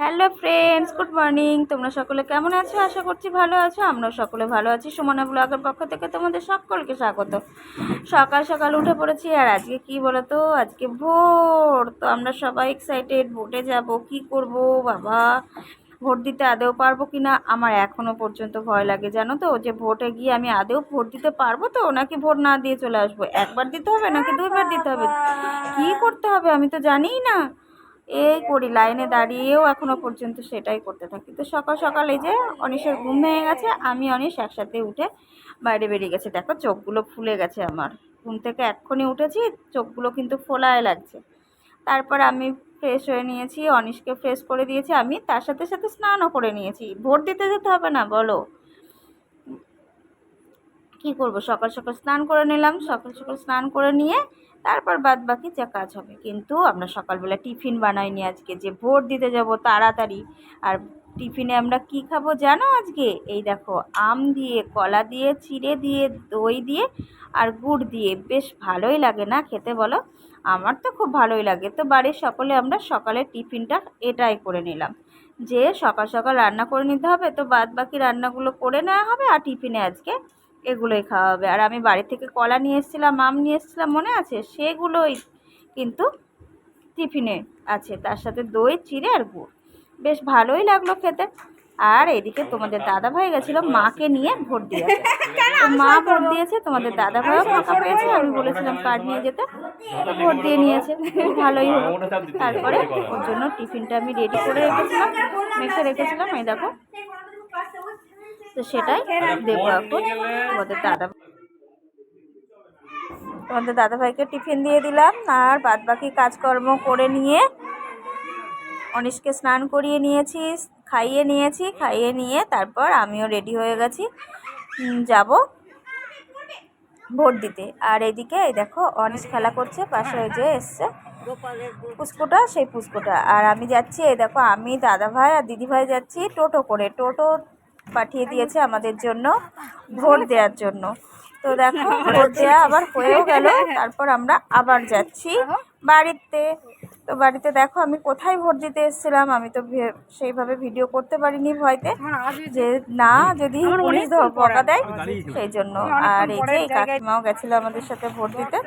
Hello friends, good morning. তোমরা সকলে কেমন আছো? আশা করছি ভালো আছো। আমরাও সকলে ভালো আছি। সুমনা ব্লগের পক্ষ থেকে তোমাদের সকলকে স্বাগত। সকাল সকাল উঠে পড়েছি, আর আজকে কি বলো তো আজকে ভোর। তো আমরা সবাই এক্সাইটেড ভোটে যাব, কি করব? বাবা, ভোট দিতে আদেও পারব কি না আমার এখনও পর্যন্ত ভয় লাগে, জানো তো? যে ভোটে গিয়ে আমি আদেও ভোট দিতে পারব তো? নাকি ভোট না দিয়ে চলে আসব? একবার দিতে হবে নাকি দুইবার দিতে হবে? কি করতে হবে আমি তো জানিই না। এই করি, লাইনে দাঁড়িয়েও এখনও পর্যন্ত সেটাই করতে থাকি। তো সকাল সকাল এই যে অনিশের ঘুম ভেঙে গেছে, আমি অনিশ একসাথে উঠে বাইরে বেরিয়ে গেছে। দেখো চোখগুলো ফুলে গেছে আমার। ঘুম থেকে এক্ষুনি উঠেছি, চোখগুলো কিন্তু ফোলায় লাগছে। তারপর আমি ফ্রেশ হয়ে নিয়েছি, অনিশকে ফ্রেশ করে দিয়েছি, আমি তার সাথে সাথে স্নানও করে নিয়েছি। ভোট দিতে যেতে হবে না, বলো। কি করব? সকাল সকাল স্নান করে নিলাম। সকাল সকাল স্নান করে নিয়ে তারপর বাদ বাকি যা কাজ হবে। কিন্তু আমরা সকালবেলা টিফিন বানাইনি আজকে। যে ভোট দিতে যাব তাড়াতাড়ি। আর টিফিনে আমরা কি খাব জানো আজকে? এই দেখো, আম দিয়ে, কলা দিয়ে, চিড়ে দিয়ে, দই দিয়ে আর গুড় দিয়ে। বেশ ভালোই লাগে না খেতে বলো? আমার তো খুব ভালোই লাগে। তো বাড়ির সকলে আমরা সকালের টিফিনটা এটাই করে নিলাম। যে সকাল সকাল রান্না করে নিতে হবে, তো বাদ বাকি রান্নাগুলো করে নেওয়া হবে আর টিফিনে আজকে এগুলোই খাওয়া হবে আর আমি বাড়ি থেকে কলা নিয়ে এসেছিলাম আম নিয়ে এসেছিলাম মনে আছে? সেগুলোই কিন্তু টিফিনে আছে। তার সাথে দই চিড়ে আর গুড়। বেশ ভালোই লাগল খেতে। আর এদিকে তোমাদের দাদা ভাই গেছিল মাকে নিয়ে ভোট দিয়েছে। মা ভোট দিয়েছে তোমাদের দাদা ভাইও ফাঁকা পেয়েছে আমি বলেছিলাম কার্ড নিয়ে যেতে। ভোট দিয়ে নিয়েছে ভালোই হলো। তারপরে ওর জন্য টিফিনটা আমি রেডি করে রেখেছিলাম। মেখে রেখেছিলাম এই দেখো। তো সেটাই দেবো এখন। তোমাদের দাদা তোমাদের দাদাভাইকে টিফিন দিয়ে দিলাম, আর বাদ বাকি কাজকর্ম করে নিয়ে অনিশকে স্নান করিয়ে নিয়েছি, খাইয়ে নিয়েছি, খাইয়ে নিয়ে তারপর আমিও রেডি হয়ে গেছি। যাব ভোট দিতে। আর এদিকে এই দেখো, অনিশ খেলা করছে, পাশে ওই যে এসছে। পুষ্পটা, সেই পুষ্পটা। আর আমি যাচ্ছি, এই দেখো, আমি, দাদাভাই আর দিদিভাই যাচ্ছি টোটো করে। টোটো পাঠিয়ে দিয়েছে আমাদের জন্য ভোট দেওয়ার জন্য। তো দেখো, ভোট দেওয়া আবার হয়েও গেল। তারপর আমরা আবার যাচ্ছি বাড়িতে। তো বাড়িতে দেখো, আমি কোথায় ভোট দিতে এসেছিলাম? আমি তো সেইভাবে ভিডিও করতে পারিনি ভয়তে। যে না, যদি পুলিশ বকা দেয়, সেই জন্য। আর এই যে কাকিমাও গেছিল আমাদের সাথে ভোট দিতে।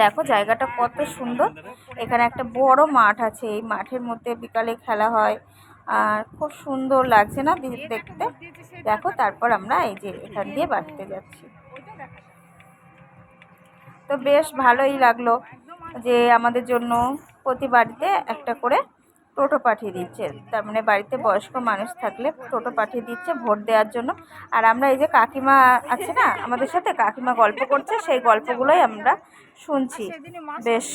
দেখো, জায়গাটা কত সুন্দর। এখানে একটা বড় মাঠ আছে। এই মাঠের মধ্যে বিকালে খেলা হয়। আর খুব সুন্দর লাগছে না দেখতে? দেখো তারপর আমরা এই যে এখান দিয়ে বাড়িতে যাচ্ছি। তো বেশ ভালোই লাগল যে আমাদের জন্য প্রতি বাড়িতে একটা করে টোটো পাঠিয়ে দিচ্ছে। তার মানে বাড়িতে বয়স্ক মানুষ থাকলে টোটো পাঠিয়ে দিচ্ছে ভোট দেওয়ার জন্য। আর আমরা এই যে কাকিমা আছে না, আমাদের সাথে কাকিমা গল্প করছে, সেই গল্পগুলোই আমরা শুনছি। বেশ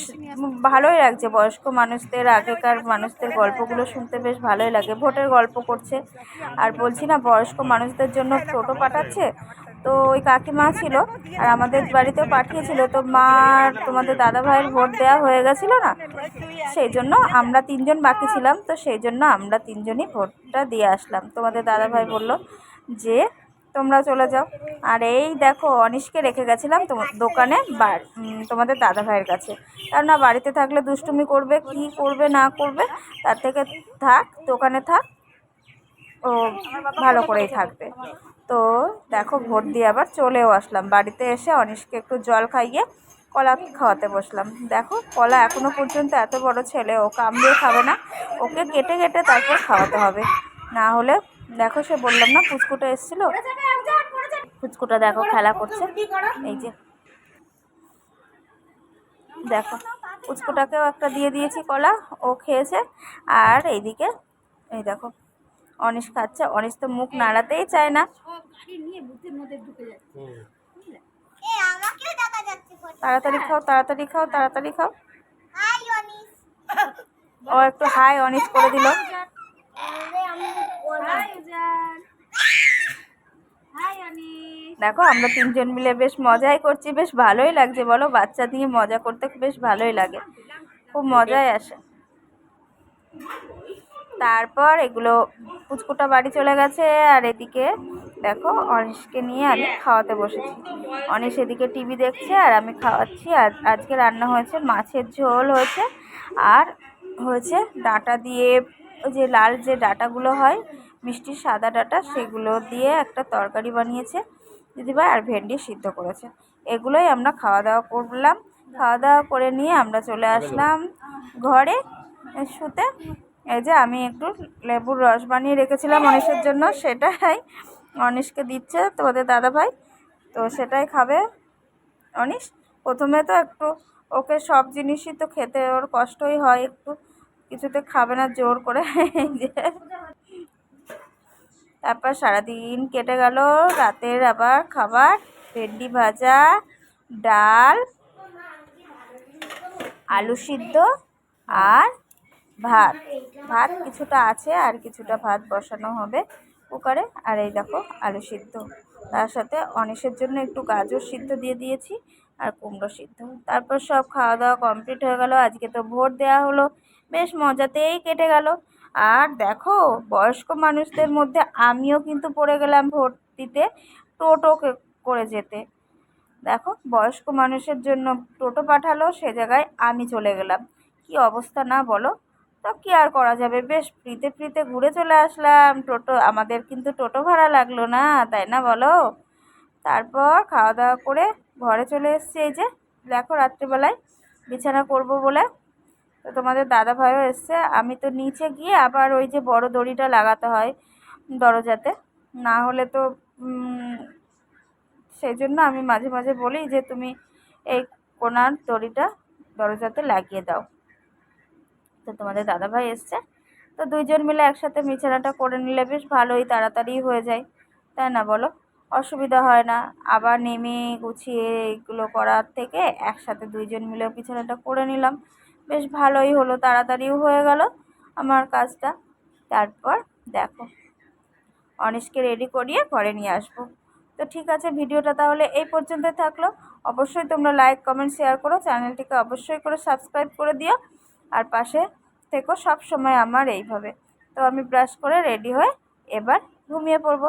ভালোই লাগছে। বয়স্ক মানুষদের, আগেকার মানুষদের গল্পগুলো শুনতে বেশ ভালোই লাগে। ভোটের গল্প করছে। আর বলছি না, বয়স্ক মানুষদের জন্য টোটো পাঠাচ্ছে। তো ওই কাকিমা ছিল আর আমাদের বাড়িতেও পাঠিয়েছিল। তো মা তোমাদের দাদা ভাইয়ের ভোট দেওয়া হয়ে গেছিল না, সেই জন্য আমরা তিনজন বাকি ছিলাম। তো সেই জন্য আমরা তিনজনই ভোটটা দিয়ে আসলাম। তোমাদের দাদা ভাই বলল যে, তোমরা চলে যাও। আর এই দেখো, অনিশকে রেখে গেছিলাম দোকানে তোমাদের দাদা ভাইয়ের কাছে। কারণ না, বাড়িতে থাকলে দুষ্টুমি করবে, কি করবে, না করবে, তার থেকে থাক, দোকানে থাক, ও ভালো করেই থাকবে। তো দেখো ভোট দিয়ে আবার চলেও আসলাম। বাড়িতে এসে অনিশকে একটু জল খাইয়ে কলা খাওয়াতে বসলাম। দেখো কলা এখনও পর্যন্ত এত বড় ছেলে, ও কামড়িয়ে খাবে না। ওকে কেটে কেটে তারপর খাওয়াতে হবে। না হলে দেখো সে বললাম না, পুচকুটা এসেছিল। পুচকুটা দেখো খেলা করছে। এই যে দেখো পুচকুটাকেও একটা দিয়ে দিয়েছি কলা, ও খেয়েছে। আর এইদিকে, এই দেখো অনিশ খাচ্ছে অনিশ তো মুখ নাড়াতেই চায় না। তাড়াতাড়ি খাও তাড়াতাড়ি খাও তাড়াতাড়ি খাও। ও একটু হাই অনিশ করে দিল। দেখো আমরা তিনজন মিলে বেশ মজাই করছি বেশ ভালোই লাগছে বলো বাচ্চা দিয়ে মজা করতে বেশ ভালোই লাগে। খুব মজাই আসে। তারপর এগুলো পুচকুটা বাড়ি চলে গেছে আর এদিকে দেখো অনিশকে নিয়ে আমি খাওয়াতে বসেছি। অনিশ এদিকে টিভি দেখছে আর আমি খাওয়াচ্ছি। আর আজকে রান্না হয়েছে মাছের ঝোল হয়েছে আর হয়েছে ডাঁটা দিয়ে ওই যে লাল যে ডাঁটাগুলো হয় মিষ্টির সাদা ডাঁটা, সেগুলো দিয়ে একটা তরকারি বানিয়েছে দিদিভাই আর ভেন্ডি সিদ্ধ করেছে। এগুলোই আমরা খাওয়া দাওয়া করলাম। খাওয়া দাওয়া করে নিয়ে আমরা চলে আসলাম ঘরে শুতে। এই যে আমি একটু লেবুর রস বানিয়ে রেখেছিলাম অনিশের জন্য, সেটাই অনিশকে দিচ্ছে তোমাদের দাদাভাই। তো সেটাই খাবে অনিশ। প্রথমে তো একটু ওকে সব জিনিসই তো খেতে ওর কষ্টই হয়, একটু কিছুতে খাবে না জোর করে। যে তারপর সারাদিন কেটে গেল, রাতের আবার খাবার, ভেন্ডি ভাজা, ডাল, আলু সিদ্ধ আর ভাত। ভাত কিছুটা আছে আর কিছুটা ভাত বসানো হবে কুকারে। আর এই দেখো, আলু সিদ্ধ। তার সাথে অনিশের জন্য একটু গাজর সিদ্ধ দিয়ে দিয়েছি আর কুমড়ো সিদ্ধ। তারপর সব খাওয়া দাওয়া কমপ্লিট হয়ে গেল। আজকে তো ভোট দেওয়া হলো। বেশ মজাতেই কেটে গেল। আর দেখো, বয়স্ক মানুষদের মধ্যে আমিও কিন্তু পড়ে গেলাম ভোট দিতে টোটো করে যেতে। দেখো, বয়স্ক মানুষের জন্য টোটো পাঠালো, সে জায়গায় আমি চলে গেলাম। কি অবস্থা না বলো? তো কী আর করা যাবে? বেশ, ফ্রিতে ফ্রিতে ঘুরে চলে আসলাম। টোটো, আমাদের কিন্তু টোটো ভাড়া লাগল না, তাই না বলো? তারপর খাওয়া দাওয়া করে ঘরে চলে এসছি এই যে। দেখো রাত্রিবেলায় বিছানা করব বলে। তো তোমাদের দাদা ভাইও এসছে। আমি তো নিচে গিয়ে আবার ওই যে বড় দড়িটা লাগাতে হয় দরজাতে। না হলে তো সেই জন্য আমি মাঝে মাঝে বলি যে, তুমি এই কোনার দড়িটা দরজাতে লাগিয়ে দাও। তো তোমাদের দাদাভাই এসছে। তো দুইজন মিলে একসাথে বিছানাটা করে নিলে বেশ ভালোই, তাড়াতাড়ি হয়ে যায়। তাই না বলো? অসুবিধা হয় না। আবার নেমে গুছিয়ে এগুলো করার থেকে একসাথে দুইজন মিলে বিছানাটা করে নিলাম। বেশ ভালোই হলো, তাড়াতাড়িও হয়ে গেল আমার কাজটা। তারপর দেখো, অনিশকে রেডি করিয়ে ঘরে নিয়ে আসব। তো ঠিক আছে, ভিডিওটা তাহলে এই পর্যন্ত থাকল। অবশ্যই তোমরা লাইক কমেন্ট শেয়ার করো। চ্যানেলটিকে অবশ্যই করে সাবস্ক্রাইব করে দিও। আর পাশে থেকো সব সময় আমার এইভাবে। তো আমি ব্রাশ করে রেডি হয়ে এবার ঘুমিয়ে পড়ব।